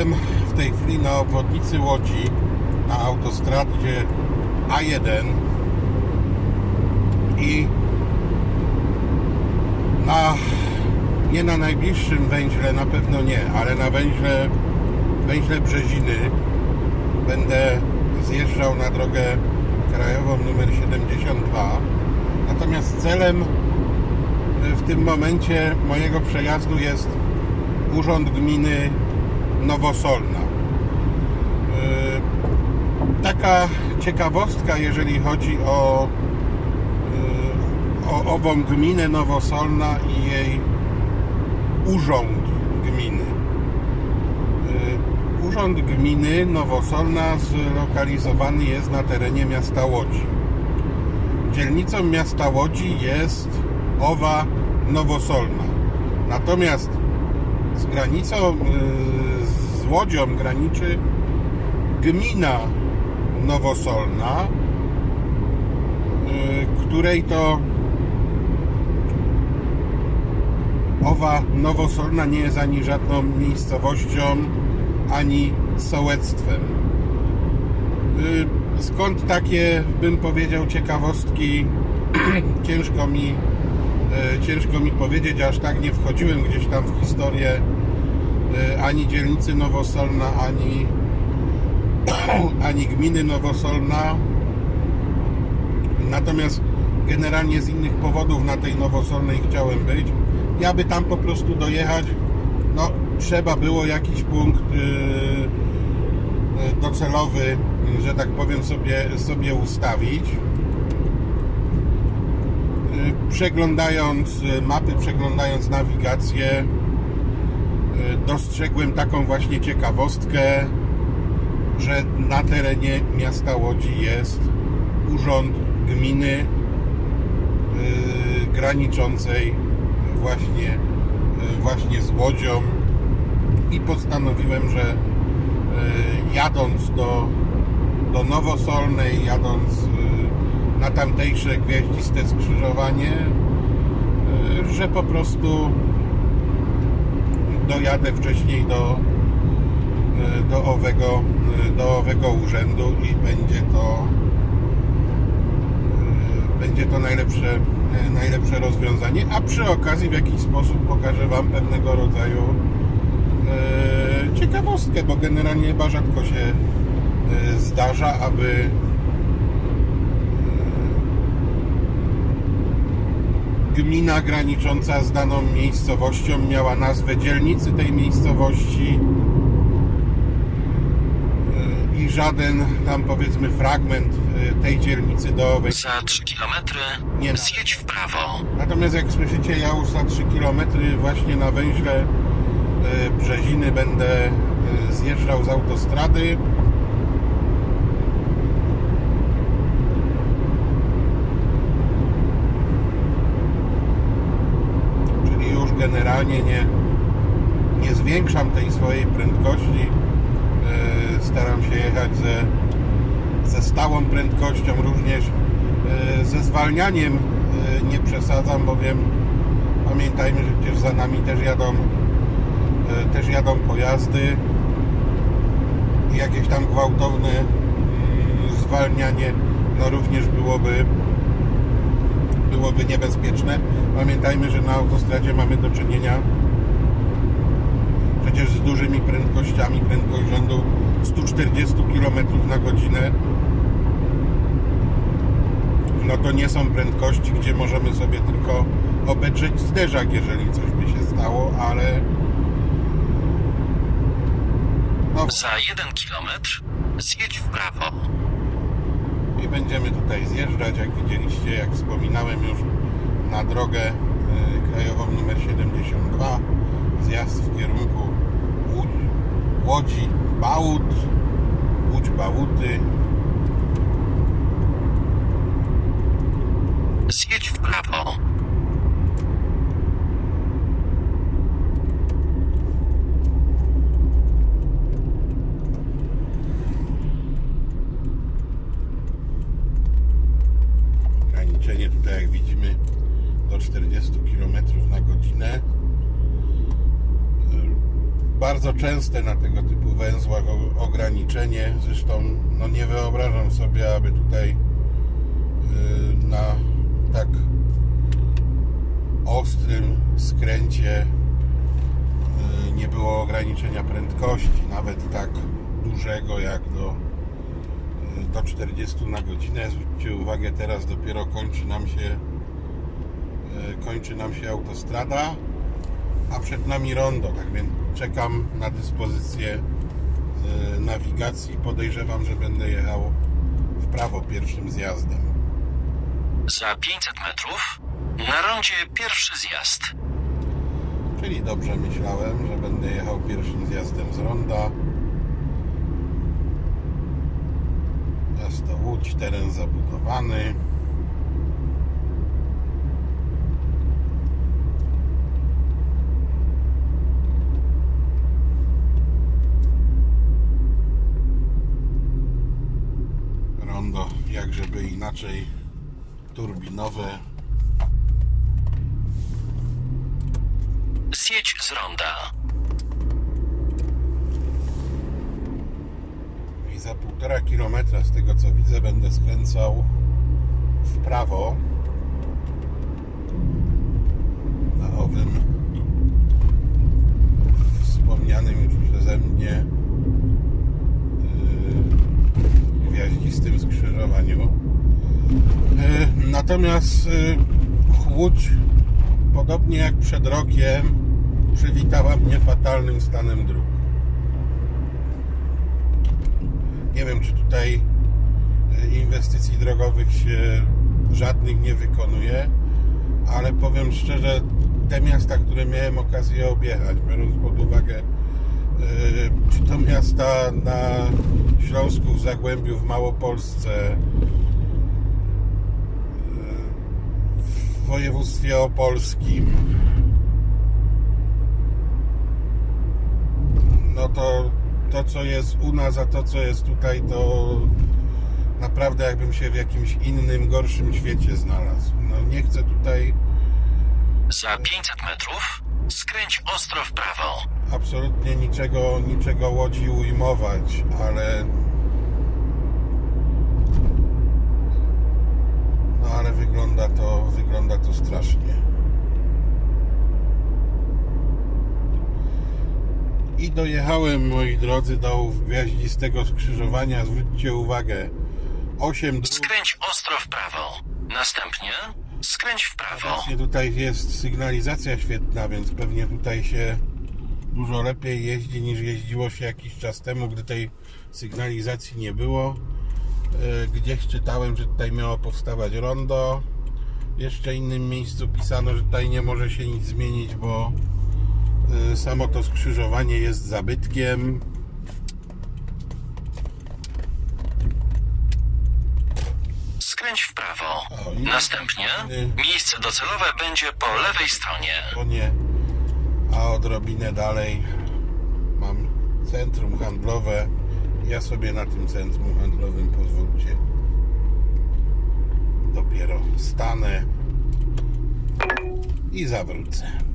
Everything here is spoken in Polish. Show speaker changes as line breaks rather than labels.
Jestem w tej chwili na obwodnicy Łodzi, na autostradzie A1 i na, nie na najbliższym węźle, na pewno nie, ale na węźle, węźle Brzeziny będę zjeżdżał na drogę krajową numer 72. Natomiast celem y, w tym momencie mojego przejazdu jest Urząd Gminy Nowosolna. Y, Taka ciekawostka, jeżeli chodzi o, y, o ową gminę Nowosolna i jej urząd gminy. Y, Urząd Gminy Nowosolna zlokalizowany jest na terenie miasta Łodzi. Dzielnicą miasta Łodzi jest Owa Nowosolna. Natomiast z granicą, Łodzią graniczy gmina Nowosolna, y, której to owa Nowosolna nie jest ani żadną miejscowością, ani sołectwem. Y, Skąd takie, bym powiedział, ciekawostki, ciężko mi, y, ciężko mi powiedzieć, aż tak nie wchodziłem gdzieś tam w historię ani dzielnicy Nowosolna, ani, ani gminy Nowosolna. Natomiast generalnie z innych powodów na tej Nowosolnej chciałem być. Ja by tam po prostu dojechać, no trzeba było jakiś punkt yy, docelowy, że tak powiem, sobie, sobie ustawić. Yy, Przeglądając yy, mapy, przeglądając nawigację, dostrzegłem taką właśnie ciekawostkę, że na terenie miasta Łodzi jest urząd gminy yy, graniczącej właśnie, yy, właśnie z Łodzią. I postanowiłem, że jadąc do, do Nowosolnej, jadąc na tamtejsze gwieździste skrzyżowanie, że po prostu dojadę wcześniej do, yy, do, owego, yy, do owego urzędu i będzie to yy, będzie to najlepsze, najlepsze rozwiązanie, a przy okazji w jakiś sposób pokażę Wam pewnego rodzaju ciekawostkę, bo generalnie chyba rzadko się zdarza, aby yy, gmina granicząca z daną miejscowością miała nazwę dzielnicy tej miejscowości yy, i żaden tam powiedzmy fragment yy, tej dzielnicy do
Za 3 km
Nie
zjedź w prawo.
Natomiast jak słyszycie, ja już za 3 km właśnie na węźle y, Brzeziny będę zjeżdżał z autostrady. Czyli generalnie nie, nie zwiększam tej swojej prędkości. Y, Staram się jechać ze, ze stałą prędkością, również. Y, ze zwalnianiem y, nie przesadzam, bowiem pamiętajmy, że przecież za nami też jadą też jadą pojazdy. I jakieś tam gwałtowne mm, zwalnianie no również byłoby byłoby niebezpieczne. Pamiętajmy, że na autostradzie mamy do czynienia przecież z dużymi prędkościami, prędkość rzędu 140 km na godzinę no to nie są prędkości, gdzie możemy sobie tylko obedrzeć zderzak, jeżeli coś by się stało, ale no
Za 1 km zjedź w prawo.
I będziemy tutaj zjeżdżać, jak widzieliście, jak wspominałem już na drogę y, krajową numer 72 zjazd w kierunku Łódź, Łodzi Bałut Łódź Bałuty
Zjedź w prawo.
ograniczenie tutaj jak widzimy do 40 km na godzinę bardzo częste na tego typu węzłach ograniczenie. Zresztą no nie wyobrażam sobie, aby tutaj yy, na tak ostrym skręcie yy, nie było ograniczenia prędkości, nawet tak dużego jak do, yy, do 40 na godzinę. Zwróćcie uwagę, teraz dopiero kończy nam się kończy nam się autostrada a przed nami rondo, tak więc czekam na dyspozycję y, nawigacji. Podejrzewam, że będę jechał w prawo pierwszym zjazdem.
Za 500 metrów na rondzie pierwszy zjazd.
Czyli dobrze myślałem, że będę jechał pierwszym zjazdem z ronda. Miasto Łódź, teren zabudowany. Rondo, jak żeby inaczej, turbinowe.
Zjedź z ronda.
I za półtora kilometra z tego co widzę będę skręcał w prawo na owym wspomnianym już przeze mnie gwiaździstym skrzyżowaniu. Yy, Natomiast yy, Łódź, podobnie jak przed rokiem, przywitała mnie fatalnym stanem dróg. Nie wiem, czy tutaj e, inwestycji drogowych się żadnych nie wykonuje, ale powiem szczerze, te miasta, które miałem okazję objechać, biorąc pod uwagę, e, czy to miasta na Śląsku, w Zagłębiu, w Małopolsce, e, w województwie opolskim, no to to, co jest u nas, a to, co jest tutaj, to naprawdę jakbym się w jakimś innym, gorszym świecie znalazł. No nie chcę tutaj
Za 500 metrów skręć ostro w prawo.
Absolutnie niczego, niczego łodzi ujmować, ale no ale wygląda to, wygląda to strasznie. I dojechałem, moi drodzy, do gwiaździstego skrzyżowania. Zwróćcie uwagę, 8 dróg.
Skręć ostro w prawo. Następnie skręć w prawo.
Właśnie tutaj jest sygnalizacja świetna, więc pewnie tutaj się dużo lepiej jeździ niż jeździło się jakiś czas temu, gdy tej sygnalizacji nie było. E, Gdzieś czytałem, że tutaj miało powstawać rondo. W jeszcze innym miejscu pisano, że tutaj nie może się nic zmienić, bo e, samo to skrzyżowanie jest zabytkiem.
Skręć w prawo.
O,
Następnie miejsce docelowe będzie po lewej stronie.
Konie, a odrobinę dalej mam centrum handlowe. Ja sobie na tym centrum handlowym pozwólcie. Dopiero stanę i zawrócę.